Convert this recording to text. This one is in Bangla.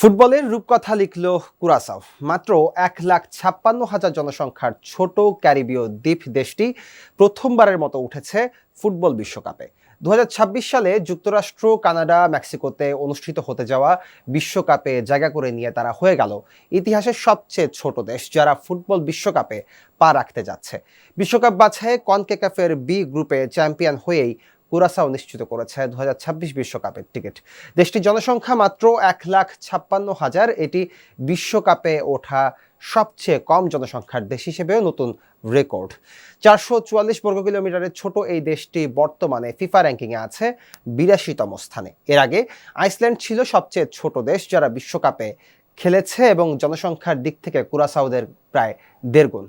ফুটবলের রূপকথা লিখল কুরাসাও। মাত্র এক লাখ ছাপ্পান্ন হাজার জনসংখ্যার ছোট ক্যারিবীয় দ্বীপ দেশটি প্রথমবারের মতো উঠেছে ফুটবল বিশ্বকাপে। দু হাজার ছাব্বিশ সালে যুক্তরাষ্ট্র, কানাডা, মেক্সিকোতে অনুষ্ঠিত হতে যাওয়া বিশ্বকাপে জায়গা করে নিয়ে তারা হয়ে গেল ইতিহাসের সবচেয়ে ছোট দেশ, যারা ফুটবল বিশ্বকাপে পা রাখতে যাচ্ছে। বিশ্বকাপ বাছাইয়ে কনকেকাফের বি গ্রুপে চ্যাম্পিয়ন হয়েই কুরাসাও নিশ্চিত করেছে দু বিশ্বকাপের টিকিট। দেশটির জনসংখ্যা মাত্র এক লাখ ছাপ্পান্ন হাজার। এটি বিশ্বকাপে ওঠা সবচেয়ে কম জনসংখ্যার দেশ হিসেবেও নতুন রেকর্ড। চারশো চুয়াল্লিশ বর্গ কিলোমিটারের ছোট এই দেশটি বর্তমানে ফিফা র্যাঙ্কিংয়ে আছে বিরাশিতম স্থানে। এর আগে আইসল্যান্ড ছিল সবচেয়ে ছোট দেশ যারা বিশ্বকাপে খেলেছে এবং জনসংখ্যার দিক থেকে কুরাসাউদের প্রায় দেড় গুণ।